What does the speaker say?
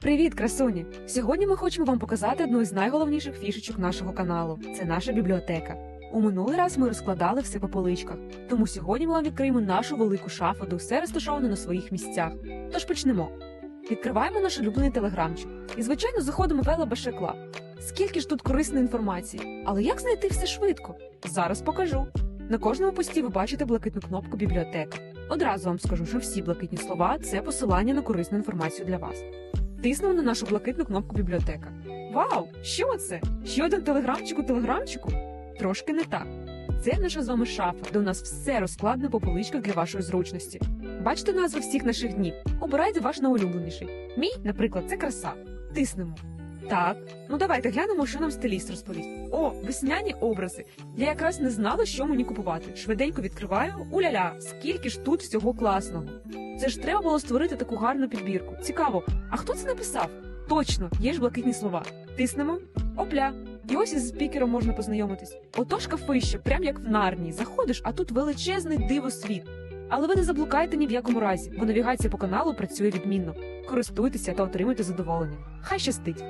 Привіт, красуні! Сьогодні ми хочемо вам показати одну із найголовніших фішечок нашого каналу. Це наша бібліотека. У минулий раз ми розкладали все по поличках, тому сьогодні ми вам відкриємо нашу велику шафу, де все розташовано на своїх місцях. Тож почнемо. Відкриваємо наш улюблений телеграмчик і, звичайно, заходимо в Клаб. Скільки ж тут корисної інформації, але як знайти все швидко? Зараз покажу. На кожному пості ви бачите блакитну кнопку бібліотека. Одразу вам скажу, що всі блакитні слова це посилання на корисну інформацію для вас. Тиснемо на нашу блакитну кнопку бібліотека. Вау! Що це? Ще один телеграмчик у телеграмчику? Трошки не так. Це наша з вами шафа, де у нас все розкладено по поличках для вашої зручності. Бачите назви всіх наших днів. Обирайте ваш найулюбленіший. Мій, наприклад, це краса. Тиснемо. Так, ну давайте глянемо, що нам стиліст розповість. О, весняні образи. Я якраз не знала, що мені купувати. Швиденько відкриваю. Уля-ля, скільки ж тут всього класного. Це ж треба було створити таку гарну підбірку. Цікаво, а хто це написав? Точно, є ж блакитні слова. Тиснемо. Опля. І ось із спікером можна познайомитись. Ото шкафище, прям як в нарнії. Заходиш, а тут величезний дивосвіт. Але ви не заблукайте ні в якому разі, бо навігація по каналу працює відмінно. Користуйтеся та отримуйте задоволення. Хай щастить!